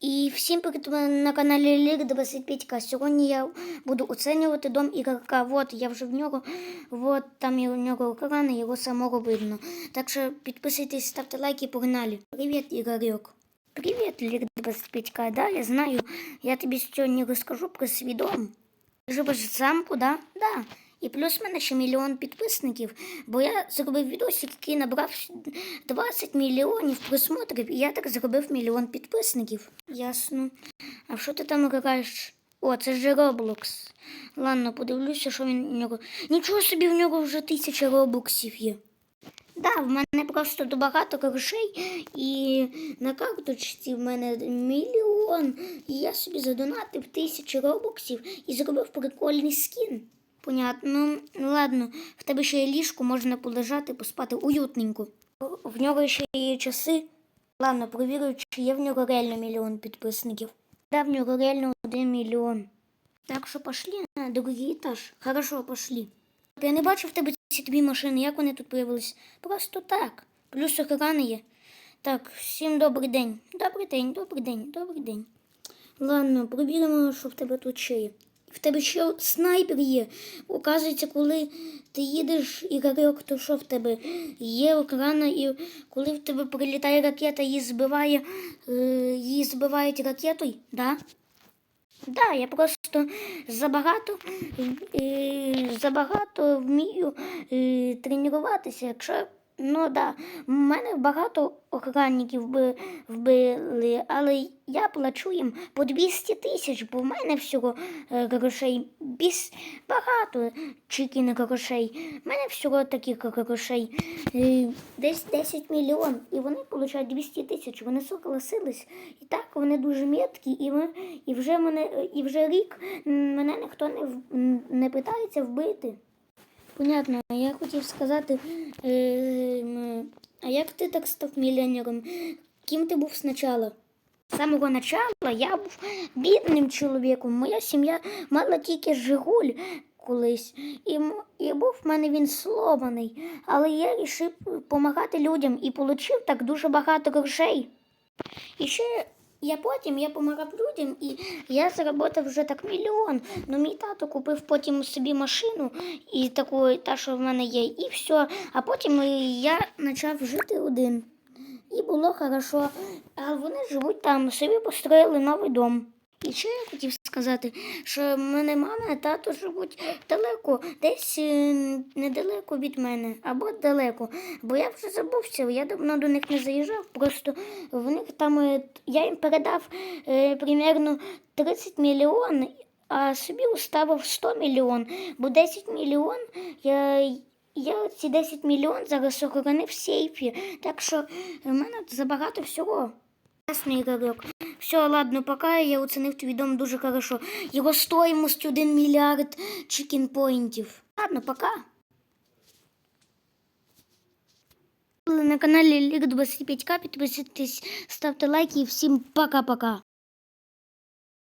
І всім привіт на каналі Ліг 25К. Сьогодні я буду оцінювати дом ігрока. Вот я вже в нього, вот там у нього екран, його самого видно. Так що підписуйтесь, ставте лайки, погнали. Привіт, Ігорьок. Привіт, Ліг 25К. Да, я знаю. Я тобі сьогодні розкажу про свій дом. Живеш замку, да? Да. І плюс в мене ще мільйон підписників, бо я зробив відосик, який набрав 20 мільйонів просмотрів, і я так зробив мільйон підписників. Ясно. А що ти там граєш? О, це ж Roblox. Ладно, подивлюся, що він у нього. Нічого собі в нього вже тисяча робоксів є. Да, в мене просто багато грошей, і на карточці в мене мільйон. І я собі задонатив тисячу робоксів і зробив прикольний скін. Понятно. Ну ладно, в тебе ще є ліжко, можна полежати, поспати уютненько. В нього ще є часи. Ладно, провірю, чи є в нього реально мільйон підписників. Да, в нього реально один мільйон. Так що пошли на другий етаж. Хорошо, пошли. Я не бачив в тебе ці дві машини, як вони тут появились? Просто так. Плюс екрани є. Так, всім добрий день. Добрий день, добрий день, добрий день. Ладно, провіримо, що в тебе тут ще є. В тебе ще снайпер є. Оказується, коли ти їдеш і гарок, то що в тебе? Є екрана, і коли в тебе прилітає ракета, її збиває, е, її збивають ракетою, да? Да, я просто забагато, е, забагато вмію е, тренуватися. Якщо ну да, в мене багато охранників би вбили, але я плачу їм по 200 тисяч, бо в мене всього е, грошей біс багато чикін грошей. В мене всього таких грошей е, десь 10 мільйон, і вони получають 200 тисяч. Вони согласились. І так вони дуже меткі, і, ми, і вже мене і вже рік мене ніхто не, не питається вбити. Понятно, я хотів сказати, е, а як ти так став мільйонером? Ким ти був спочатку? З самого начала я був бідним чоловіком. Моя сім'я мала тільки Жигуль колись. І, і був в мене він сломаний. Але я вирішив допомагати людям і отримав так дуже багато грошей. І ще я потім я помагав людям, і я заробив вже так мільйон. Ну мій тато купив потім собі машину і таку, та, що в мене є, і все. А потім я почав жити один. І було хорошо. А вони живуть там, собі построїли новий дом. І ще я хотів сказати, що мене мама і тато живуть далеко, десь е, недалеко від мене, або далеко. Бо я вже забувся, я давно до них не заїжджав. Просто в них там е, я їм передав е, примерно 30 мільйон, а собі уставив 100 мільйон, бо 10 мільйон я. Я ці 10 мільйон зараз охоронив в сейфі, так що в мене забагато всього. Ясно, Ігорьок. Все, ладно, пока я оцінив твій дом дуже хорошо. Його стоїмость 1 мільярд чікінпоінтів. Ладно, пока. На каналі Ліг 25К підписуйтесь, ставте лайки і всім пока-пока.